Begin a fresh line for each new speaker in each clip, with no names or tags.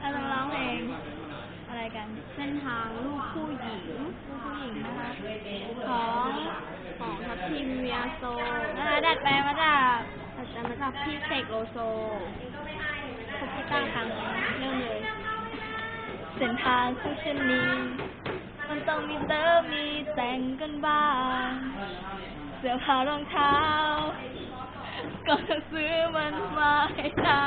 เราต้องร้องเพลงอะไรกัน เส้นทางลูกผู้หญิง ลูกผู้หญิงนะคะ ของของทัพทีมเวียโซนะคะดัดแปลงมาจากดัดแปลงมาจากพี่เสกโลโซพบกีตาร์ครั้งนะเริ่มเลย เส้นทางของฉันนี้มันต้องมีเติมมีแต่งกันบ้าง เสื้อผ้ารองเท้า ก็ซื้อมันมาให้ได้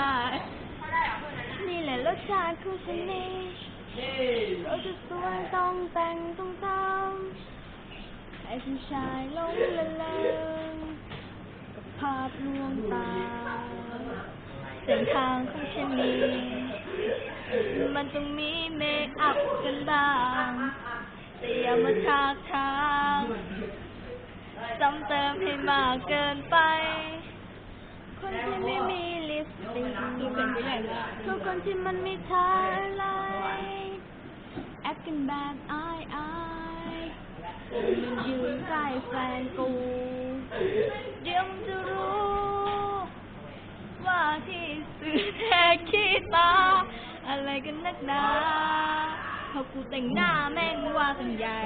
นี่แหละรสชาติของฉันเองเราจะสวยต้องแต่งต้องตามให้ผู้ชายหลงละเลงกับภาพลวงตาเส้นทางของฉันนี้มันต้องมีเมคอัพกันบ้างแต่อย่ามาทากทางซ้ำเติมให้มากเกินไป คนที่ไม่มีลิปสติก คนที่มันไม่ทาอะไรแอคกันแบบอายอายมันยืนใกล้แฟนกู เดี๋ยวมึงจะรู้ ว่าที่สื่อแท้คิดมาอะไรกันนักหนาพอกูแต่งหน้าแม่งว่ากันใหญ่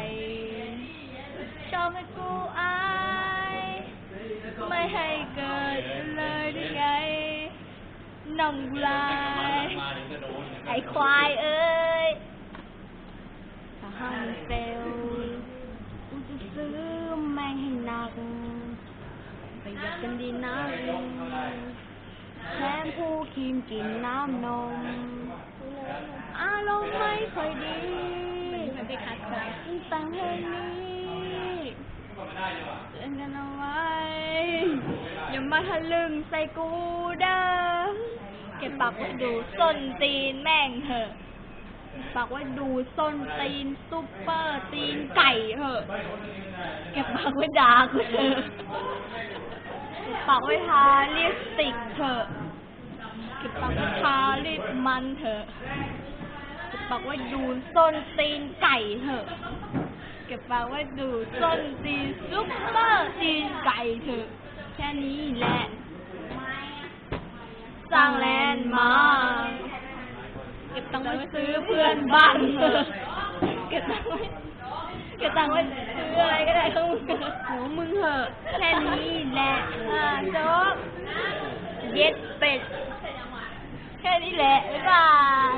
ชอบให้กูอาย ไม่ให้เกิดเลย น้องลายไอ้ควายเอ้ยถ้าห้ามเฟลกูจะซื้อแม่งให้หนักประหยัดกันดีนะแชมพูครีมกินน้ำนม อารมณ์ไม่ค่อยดีมันไปคัดใครแต่งเพลงนี้เล่นกันเอาไว้ อย่ามาทะลึงใส่กูเด้อ ก็บปากไว้ดูส้นตีนแม่งเถอะฝากไว้ดูส้นตีนซุปเปอร์ตีนไก่เถอะเก็บปากไว้ด่ากูเถอะเก็บปากไว้ทาลิปสติกเถอะเก็บปากไว้ทาลิปมันเถอะเก็บปากไว้ดูส้นตีนไก่เถอะเก็บปากไว้ดูส้นตีนซุปเปอร์ตีนไก่เถอะแค่นี้แหละ มา เก็บตังค์ไว้ซื้อเพื่อนบ้านเถอะเก็บตังค์ไว้เก็บตังค์ไว้ซื้ออะไรก็ได้ของมึงมึงเหอะแค่นี้แหละโจ๊กเย็ดเป็ด แค่นี้แหละ บ๊ายบาย